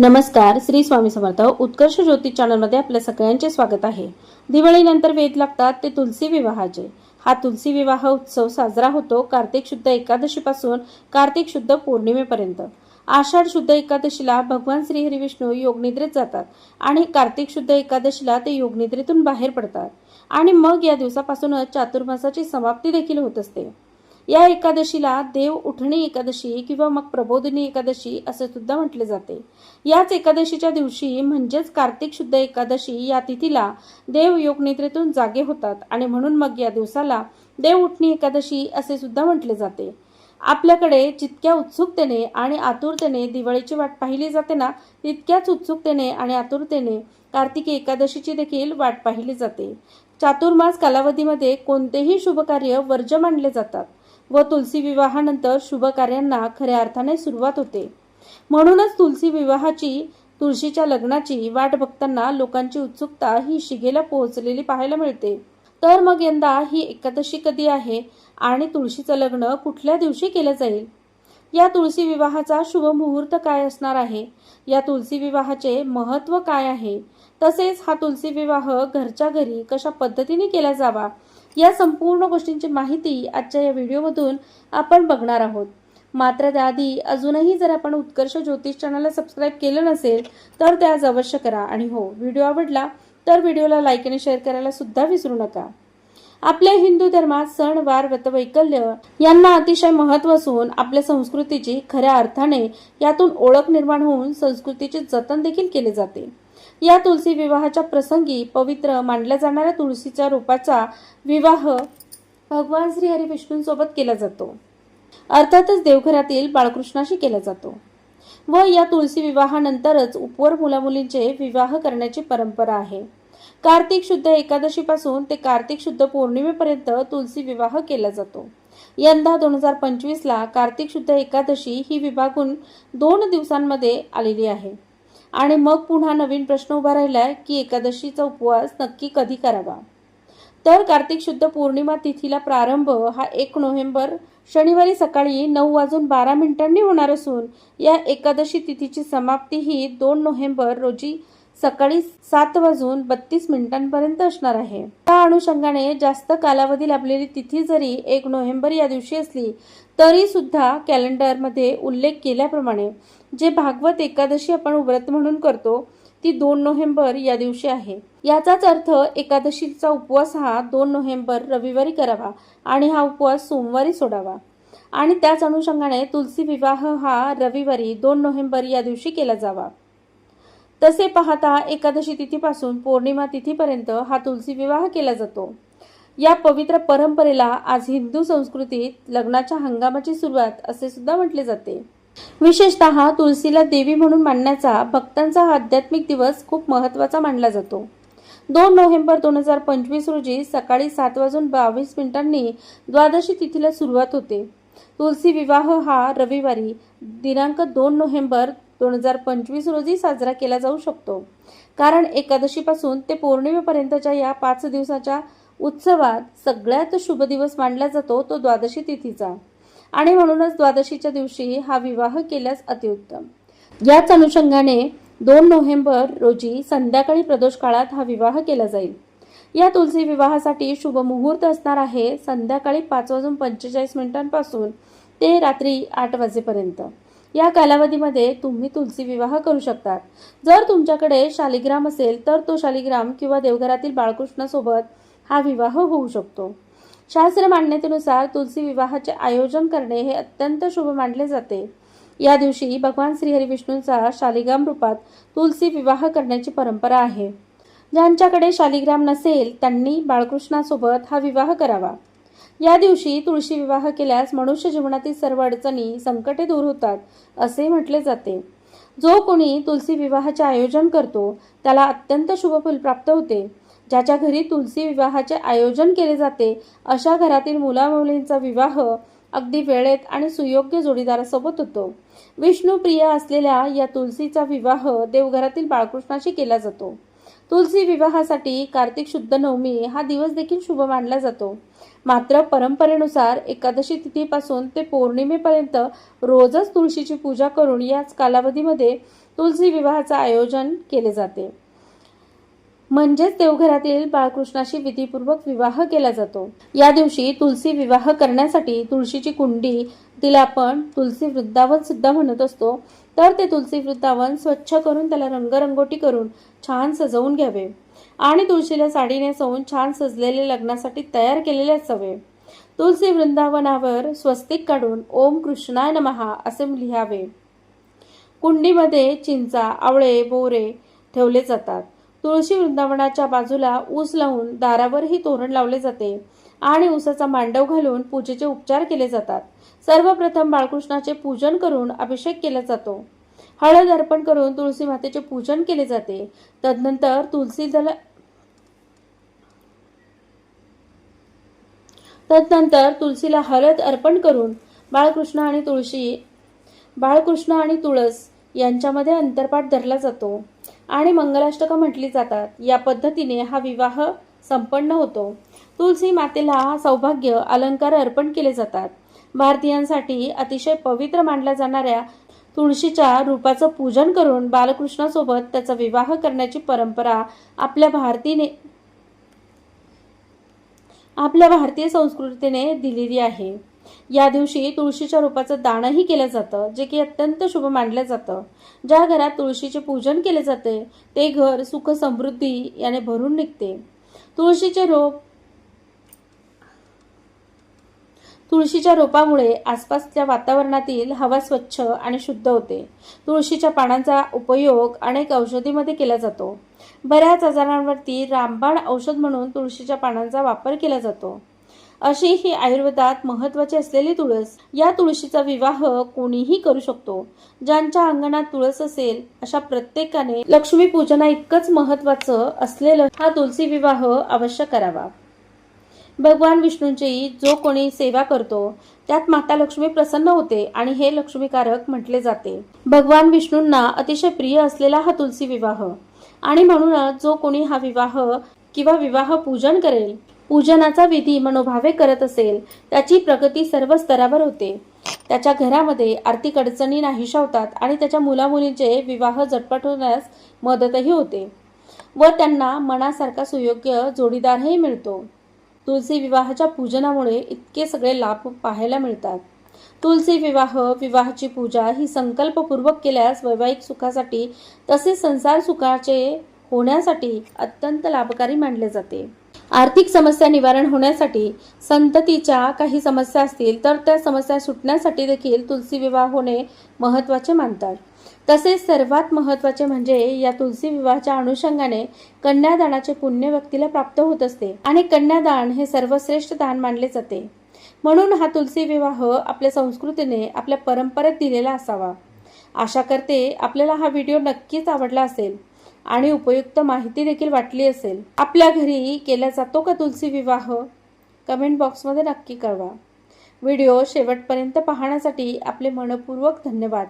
नमस्कार श्री स्वामी समर्थ. उत्कर्ष ज्योती चॅनलमध्ये आपल्या सगळ्यांचे स्वागत आहे. दिवाळीनंतर वेध लागतात ते तुलसी विवाहाचे. हा तुलसी विवाह उत्सव साजरा होतो कार्तिक शुद्ध एकादशीपासून कार्तिक शुद्ध पौर्णिमेपर्यंत. आषाढ शुद्ध एकादशीला भगवान श्री योगनिद्रेत जातात आणि कार्तिक शुद्ध एकादशीला ते योगनिद्रेतून बाहेर पडतात. आणि मग या दिवसापासूनच चातुर्मासाची समाप्ती देखील होत असते. या एकादशीला देव उठणी एकादशी किंवा मग प्रबोधिनी एकादशी असे सुद्धा म्हटले जाते. याच एकादशीच्या दिवशी म्हणजेच कार्तिक शुद्ध एकादशी या तिथीला देव योगनिद्रेतून जागे होतात आणि म्हणून मग या दिवसाला देव उठणी एकादशी असे सुद्धा म्हटले जाते. आपल्याकडे जितक्या उत्सुकतेने आणि आतुरतेने दिवाळीची वाट पाहिली जाते ना तितक्याच उत्सुकतेने आणि आतुरतेने कार्तिकी एकादशीची देखील वाट पाहिली जाते. चातुर्मास कालावधीमध्ये कोणतेही शुभ कार्य वर्ज मानले जातात. व तुलसी विवाहानंतर शुभ कार्यांना खऱ्या अर्थाने सुरुवात होते. म्हणूनच तुलसी विवाहाची तुळशीच्या लग्नाची वाट बघताना लोकांची उत्सुकता ही शिगेला पोहोचलेली पाहायला मिळते. तर मग यंदा ही एकादशी कधी आहे आणि तुळशीचं लग्न कुठल्या दिवशी केलं जाईल? या तुळशी विवाहाचा शुभ मुहूर्त काय असणार आहे? या तुलसी विवाहाचे महत्त्व काय आहे? तसेच हा तुलसी विवाह घरच्या घरी कशा पद्धतीने केला जावा? या संपूर्ण गोष्टींची माहिती आजच्या या व्हिडिओमधून आपण बघणार आहोत. मात्र त्याआधी अजूनही जर आपण उत्कर्ष ज्योतिष चॅनलला सबस्क्राईब केलं नसेल तर ते आज अवश्य करा. आणि हो व्हिडिओ आवडला तर व्हिडिओला लाईक आणि शेअर करायला सुद्धा विसरू नका. आपल्या हिंदू धर्मात सण वार व्रतवैकल्य यांना अतिशय महत्त्व असून आपल्या संस्कृतीची खऱ्या अर्थाने यातून ओळख निर्माण होऊन संस्कृतीचे जतन देखील केले जाते. या तुलसी विवाहाच्या प्रसंगी पवित्र मानल्या जाणाऱ्या तुळशीच्या रूपाचा विवाह भगवान श्री हरी विष्णूंसोबत केला जातो. अर्थातच देवघरातील बाळकृष्णाशी केला जातो. व या तुलसी विवाहानंतरच उपवर मुलामुलींचे विवाह करण्याची परंपरा आहे. कार्तिक शुद्ध एकादशीपासून ते कार्तिक शुद्ध पौर्णिमेपर्यंत तुलसी विवाह केला जातो. यंदा दोन हजार पंचवीसला कार्तिक शुद्ध एकादशी ही विभागून दोन दिवसांमध्ये आलेली आहे. आणि मग पुन्हा नवीन प्रश्न उभा राहिलाय की एकादशीचा उपवास नक्की कधी करावा? तर कार्तिक शुद्ध पौर्णिमा तिथीला प्रारंभ हा एक नोव्हेंबर शनिवारी सकाळी नऊ वाजून बारा मिनिटांनी होणार असून या एकादशी तिथीची समाप्ती ही दोन नोव्हेंबर रोजी सकाळी सात वाजून बत्तीस मिनिटांपर्यंत असणार आहे. त्या अनुषंगाने जास्त कालावधी लाभलेली तिथी जरी एक नोव्हेंबर या दिवशी असली तरी सुद्धा कॅलेंडरमध्ये उल्लेख केल्याप्रमाणे जे भागवत एकादशी आपण व्रत म्हणून करतो ती दोन नोव्हेंबर या दिवशी आहे. याचाच अर्थ एकादशीचा उपवास हा दोन नोव्हेंबर रविवारी करावा आणि हा उपवास सोमवारी सोडावा. आणि त्याच अनुषंगाने तुलसी विवाह हा रविवारी दोन नोव्हेंबर या दिवशी केला जावा. तसे पाहता एकादशी तिथीपासून पौर्णिमा तिथीपर्यंत हा तुलसी विवाह केला जातो. या पवित्र परंपरेला आज हिंदू संस्कृतीत लग्नाच्या हंगामाची सुरुवात असे सुद्धा म्हटले जाते. विशेषतः तुलसीला देवी म्हणून मानण्याचा भक्तांचा हा आध्यात्मिक दिवस खूप महत्त्वाचा मानला जातो. दोन नोव्हेंबर दोन हजार पंचवीस रोजी सकाळी सात वाजून बावीस मिनिटांनी द्वादशी तिथीला सुरुवात होते. तुलसी विवाह हा रविवारी दिनांक दोन नोव्हेंबर दोन हजार पंचवीस रोजी साजरा केला जाऊ शकतो. कारण एकादशीपासून ते पौर्णिमेपर्यंतच्या या पाच दिवसाच्या उत्सवात सगळ्यात शुभ दिवस मानला जातो तो द्वादशी तिथीचा. आणि म्हणूनच द्वादशीच्या दिवशी हा विवाह केल्यास अतिउत्तम. याच अनुषंगाने दोन नोव्हेंबर रोजी संध्याकाळी प्रदोष काळात हा विवाह केला जाईल. या तुलसी विवाहासाठी शुभ मुहूर्त असणार आहे संध्याकाळी पाच वाजून पंचेचाळीस मिनिटांपासून ते रात्री आठ वाजेपर्यंत. या कालावधीमध्ये तुम्ही तुलसी विवाह करू शकतात. जर तुमच्याकडे शालिग्राम असेल तर तो शालिग्राम किंवा देवघरातील बाळकृष्णासोबत हा विवाह होऊ शकतो. शास्त्र मान्यतेनुसार तुलसी विवाहाचे आयोजन करणे हे अत्यंत शुभ मानले जाते. या दिवशी भगवान श्रीहरी विष्णूंचा शालिग्राम रूपात तुलसी विवाह करण्याची परंपरा आहे. ज्यांच्याकडे शालिग्राम नसेल त्यांनी बाळकृष्णासोबत हा विवाह करावा. या दिवशी तुळशी विवाह केल्यास मनुष्य जीवनातील सर्व अडचणी संकटे दूर होतात असे म्हटले जाते. जो कोणी तुलसी विवाहाचे आयोजन करतो त्याला अत्यंत शुभफल प्राप्त होते. ज्याच्या घरी तुलसी विवाहाचे आयोजन केले जाते अशा घरातील मुलामुलींचा विवाह अगदी वेळेत आणि सुयोग्य जोडीदारासोबत होतो. विष्णू प्रिय असलेल्या या तुलसीचा विवाह देवघरातील बाळकृष्णाशी केला जातो. तुलसी विवाहासाठी कार्तिक शुद्ध नवमी हा दिवस देखील शुभ मानला जातो. मात्र परंपरेनुसार एकादशी तिथीपासून ते पौर्णिमेपर्यंत रोजच तुळशीची पूजा करून याच कालावधीमध्ये तुलसी विवाहाचं आयोजन केले जाते. म्हणजेच देवघरातील बाळकृष्णाशी विधीपूर्वक विवाह केला जातो. या दिवशी तुलसी विवाह करण्यासाठी तुळशीची कुंडी तिला आपण तुलसी वृद्धावन सुद्धा म्हणत असतो. तर ते तुलसी वृंदावन स्वच्छ करून त्याला रंगरंगोटी करून छान सजवून घ्यावे. आणि तुळशीला साडीने सवून छान सजलेले लग्नासाठी तयार केलेले असावे. तुलसी वृंदावनावर स्वस्तिक काढून ओम कृष्णाय नमहा असे लिहावे. कुंडीमध्ये चिंचा आवळे बोरे ठेवले जातात. तुळशी वृंदावनाच्या बाजूला ऊस लावून दारावरही तोरण लावले जाते आणि ऊसाचा मांडव घालून पूजेचे उपचार केले जातात. सर्वप्रथम बाळकृष्णाचे पूजन करून अभिषेक केला जातो. हळद अर्पण करून तुळशी मातेचे पूजन केले जाते. तदनंतर तुलसी दल तदनंतर तुलसीला हळद अर्पण करून बाळकृष्ण आणि तुळशी बाळकृष्ण आणि तुळस यांच्यामध्ये अंतरपाठ धरला जातो. आणि मंगलाष्टकं म्हटली जातात. या पद्धतीने हा विवाह संपन्न होतो. तुलसी मातेला सौभाग्य अलंकार अर्पण केले जातात. भारतीयांसाठी अतिशय पवित्र मानल्या जाणाऱ्या तुळशीच्या रूपाचं पूजन करून बालकृष्णासोबत त्याचा विवाह करण्याची परंपरा आपल्या भारतीने आपल्या भारतीय संस्कृतीने दिलेली आहे. या दिवशी तुळशीच्या रोपाचं दानही केलं जातं जे की अत्यंत शुभ मानलं जातं. ज्या घरात तुळशीचे पूजन केले जाते ते घर सुख समृद्धी याने भरून निघते. तुळशीचे रोप तुळशीच्या रोपामुळे आसपासच्या वातावरणातील हवा स्वच्छ आणि शुद्ध होते. तुळशीच्या पानांचा उपयोग अनेक औषधीमध्ये केला जातो. बऱ्याच आजारांवरती रामबाण औषध म्हणून तुळशीच्या पानांचा वापर केला जातो. अशी ही आयुर्वेदात महत्वाची असलेली तुळस. या तुळशीचा विवाह कोणीही करू शकतो. ज्यांच्या अंगणात तुळस असेल अशा प्रत्येकाने लक्ष्मी पूजना इतकंच महत्वाचं असलेलं हा तुलसी विवाह अवश्य करावा. भगवान विष्णूंची जो कोणी सेवा करतो त्यात माता लक्ष्मी प्रसन्न होते आणि हे लक्ष्मीकारक म्हटले जाते. भगवान विष्णूंना अतिशय प्रिय असलेला हा तुलसी विवाह. आणि म्हणूनच जो कोणी हा विवाह किंवा विवाह पूजन करेल पूजनाचा विधी मनोभावे करत असेल त्याची प्रगती सर्व स्तरावर होते. त्याच्या घरामध्ये आर्थिक अडचणी नाहीशा होतात आणि त्याच्या मुलामुलींचे विवाह झटपट होण्यास मदतही होते व त्यांना मनासारखा सुयोग्य जोडीदारही मिळतो. तुलसी विवाहाच्या पूजनामुळे इतके सगळे लाभ पाहायला मिळतात. तुलसी विवाह विवाहाची पूजा ही संकल्पपूर्वक केल्यास वैवाहिक सुखासाठी तसेच संसार सुखाचे होण्यासाठी अत्यंत लाभकारी मानले जाते. आर्थिक समस्या निवारण होण्यासाठी संततीच्या काही समस्या असतील तर त्या समस्या सुटण्यासाठी देखील तुलसी विवाह होणे महत्त्वाचे मानतात. तसेच सर्वात महत्त्वाचे म्हणजे या तुलसी विवाहाच्या अनुषंगाने कन्यादानाचे पुण्य व्यक्तीला प्राप्त होत असते आणि कन्यादान हे सर्वश्रेष्ठ दान मानले जाते. म्हणून हा तुलसी विवाह आपल्या संस्कृतीने आपल्या परंपरेत दिलेला असावा. आशा करते आपल्याला हा व्हिडिओ नक्कीच आवडला असेल. आणि उपयुक्त माहिती देखील वाटली असेल. आपल्या घरी केला जातो का तुलसी विवाह? कमेंट बॉक्समध्ये नक्की कळवा. व्हिडिओ शेवटपर्यंत पाहण्यासाठी आपले मनपूर्वक धन्यवाद.